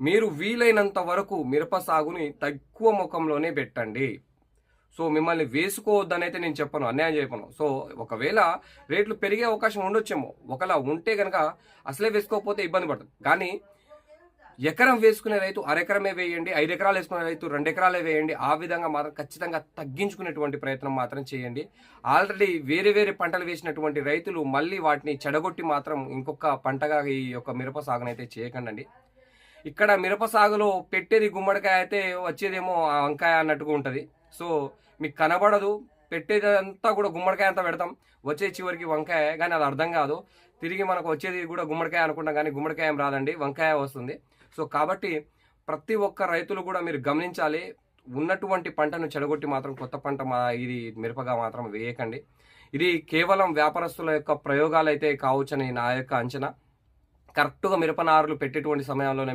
మీరు వీలైనంత వరకు మిరప సాగుని తక్కువ ముఖంలోనే పెట్టండి. సో మిమ్మల్ని వేసుకోవద్దని అయితే నేను చెప్పను అన్యాయం చెప్పను. సో ఒకవేళ రేట్లు పెరిగే అవకాశం ఉండొచ్చేమో. ఒకలా ఉంటే కనుక అసలే వేసుకోకపోతే ఇబ్బంది పడుతుంది కానీ ఎకరం వేసుకునే రైతు అరెకరమే వేయండి ఐదు ఎకరాలు వేసుకునే రైతు రెండు ఎకరాలే వేయండి. ఆ విధంగా మాత్రం ఖచ్చితంగా తగ్గించుకునేటువంటి ప్రయత్నం మాత్రం చేయండి. ఆల్రెడీ వేరే వేరే పంటలు వేసినటువంటి రైతులు మళ్ళీ వాటిని చెడగొట్టి మాత్రం ఇంకొక పంటగా ఈ యొక్క మిరప సాగునైతే చేయకండి ఇక్కడ మిరప సాగులో పెట్టేది గుమ్మడికాయ అయితే వచ్చేదేమో ఆ వంకాయ అన్నట్టుగా ఉంటుంది. సో మీకు కనబడదు. పెట్టేది అంతా కూడా గుమ్మడికాయ అంతా పెడతాం. వచ్చే చివరికి వంకాయ కానీ అది అర్థం కాదు. తిరిగి మనకు వచ్చేది కూడా గుమ్మడికాయ అనుకుంటాం కానీ గుమ్మడికాయ ఏం రాదండి. వంకాయ వస్తుంది. సో కాబట్టి ప్రతి ఒక్క రైతులు కూడా మీరు గమనించాలి. ఉన్నటువంటి పంటను చెడగొట్టి మాత్రం కొత్త పంట మా ఇది మిరపగా మాత్రం వేయకండి. ఇది కేవలం వ్యాపారస్తుల యొక్క ప్రయోగాలు అయితే కావచ్చని నా యొక్క అంచనా. కరెక్ట్గా మిరపనారులు పెట్టేటువంటి సమయంలోనే